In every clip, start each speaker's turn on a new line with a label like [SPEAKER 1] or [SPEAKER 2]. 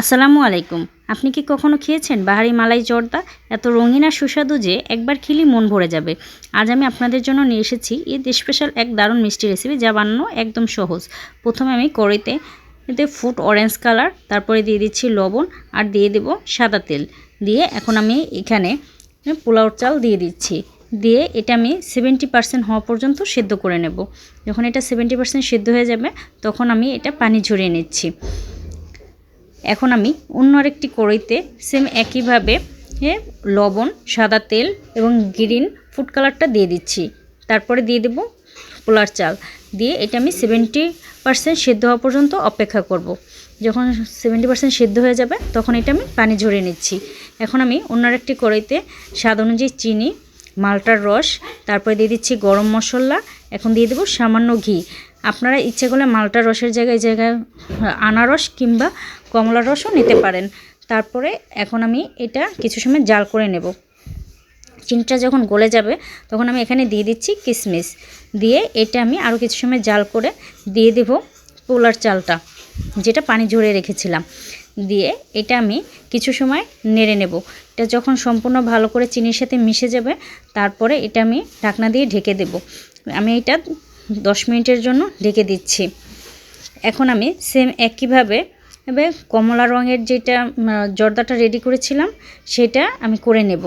[SPEAKER 1] আসসালামু আলাইকুম। আপনি কি কখনো খেয়েছেন বাহারি মালাই জর্দা? এত রঙিন আর সুস্বাদু যে একবার খেলেই মন ভরে যাবে। আজ আমি আপনাদের জন্য নিয়ে এসেছি ঈদ স্পেশাল এক দারুণ মিষ্টি রেসিপি যা বানানো একদম সহজ। প্রথমে আমি কড়াইতে এতে ফুড অরেঞ্জ কালার তারপরে দিয়ে দিচ্ছি লবণ আর দিয়ে দেব সাদা তেল। দিয়ে এখন আমি এখানে পোলাওর চাল দিয়ে দিচ্ছি। দিয়ে এটা আমি সেভেন্টি পার্সেন্ট হওয়া পর্যন্ত সেদ্ধ করে নেব। যখন এটা সেভেন্টি পার্সেন্ট সেদ্ধ হয়ে যাবে, তখন আমি এটা পানি ঝরিয়ে নিচ্ছি। এখন আমি অন্য আরেকটি কড়াইতে সেম একইভাবে এ, লবণ সাদা তেল এবং গ্রিন ফুড কালারটা দিয়ে দিচ্ছি। তারপরে দিয়ে দেব পোলার চাল। দিয়ে এটা আমি সেভেন্টি পার্সেন্ট সেদ্ধ হওয়া পর্যন্ত অপেক্ষা করব। যখন সেভেন্টি পার্সেন্ট সেদ্ধ হয়ে যাবে তখন এটা আমি পানি ঝরিয়ে নিচ্ছি। এখন আমি অন্য আরেকটি কড়াইতে স্বাদ অনুযায়ী চিনি মালটার রস তারপরে দিয়ে দিচ্ছি গরম মশলা এখন দিয়ে দেবো সামান্য ঘি। আপনারা ইচ্ছে করলে মালটার রসের জায়গায় জায়গায় আনারস কিংবা কমলা রসও নিতে পারেন। তারপরে এখন আমি এটা কিছু সময় জাল করে নেব। চিনিটা যখন গলে যাবে, তখন আমি এখানে দিয়ে দিচ্ছি কিশমিশ দিয়ে এটা আমি আরও কিছু সময় জাল করে দিয়ে দেব পোলার চালটা, যেটা পানি ঝরিয়ে রেখেছিলাম। দিয়ে এটা আমি কিছু সময় নেড়ে নেব। এটা যখন সম্পূর্ণ ভালো করে চিনির সাথে মিশে যাবে, তারপরে এটা আমি ঢাকনা দিয়ে ঢেকে দেব। আমি এটা দশ মিনিটের জন্য ঢেকে দিচ্ছি। এখন আমি সেম একইভাবে এবার কমলা রঙের যেটা জর্দাটা রেডি করেছিলাম, সেটা আমি করে নেব।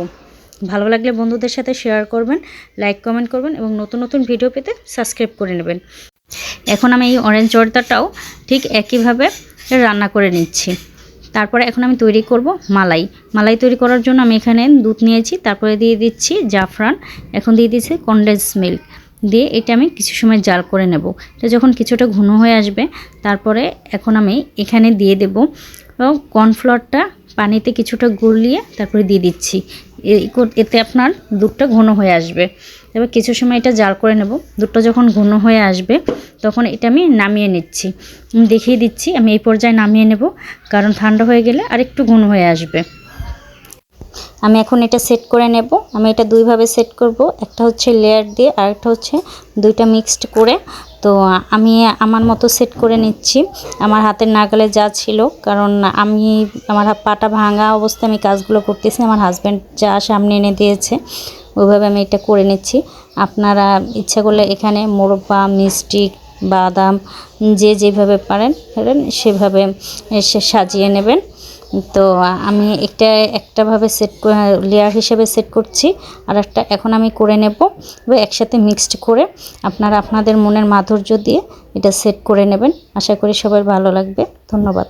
[SPEAKER 1] ভালো লাগলে বন্ধুদের সাথে শেয়ার করবেন লাইক কমেন্ট করবেন এবং নতুন নতুন ভিডিও পেতে সাবস্ক্রাইব করে নেবেন। এখন আমি এই অরেঞ্জ জর্দাটাও ঠিক একইভাবে রান্না করে নিচ্ছি। তারপরে এখন আমি তৈরি করব মালাই। মালাই তৈরি করার জন্য আমি এখানে দুধ নিয়েছি, তারপরে দিয়ে দিচ্ছি জাফরান, এখন দিয়ে দিচ্ছি কনডেন্স মিল্ক দিয়ে এটা আমি কিছু সময় জাল করে নেব। এটা যখন কিছুটা ঘন হয়ে আসবে, তারপরে এখন আমি এখানে দিয়ে দেব কর্নফ্লোরটা পানিতে কিছুটা গুলিয়ে তারপরে দিয়ে দিচ্ছি। এতে আপনার দুধটা ঘন হয়ে আসবে। এবার কিছু সময় এটা জাল করে নেব। দুধটা যখন ঘন হয়ে আসবে, তখন এটা আমি নামিয়ে নিচ্ছি। দেখিয়ে দিচ্ছি, আমি এই পর্যায়ে নামিয়ে নেব, কারণ ঠান্ডা হয়ে গেলে আরেকটু ঘন হয়ে আসবে। আমি এখন এটা সেট করে নেব। আমি এটা দুইভাবে সেট করব। একটা হচ্ছে লেয়ার দিয়ে আর একটা হচ্ছে দুইটা মিক্সড করে। তো আমি আমার মতো সেট করে নিচ্ছি। আমার হাতের নাগালে যা ছিল, কারণ আমি আমার পাটা ভাঙা অবস্থায় আমি কাজগুলো করতেছি। আমার হাজব্যান্ড যা সামনে এনে দিয়েছে, ওইভাবে আমি এটা করে নিচ্ছি। আপনারা ইচ্ছা করলে এখানে মোরব্বা, মিষ্টি, বাদাম, যে যেভাবে পারেন সেভাবে সাজিয়ে নেবেন। তো আমি একটা একটাভাবে সেট লেয়ার হিসেবে সেট করছি, আর একটা এখন আমি করে নেব বা একসাথে মিক্সড করে। আপনারা আপনাদের মনের মাধুর্য দিয়ে এটা সেট করে নেবেন। আশা করি সবার ভালো লাগবে। ধন্যবাদ।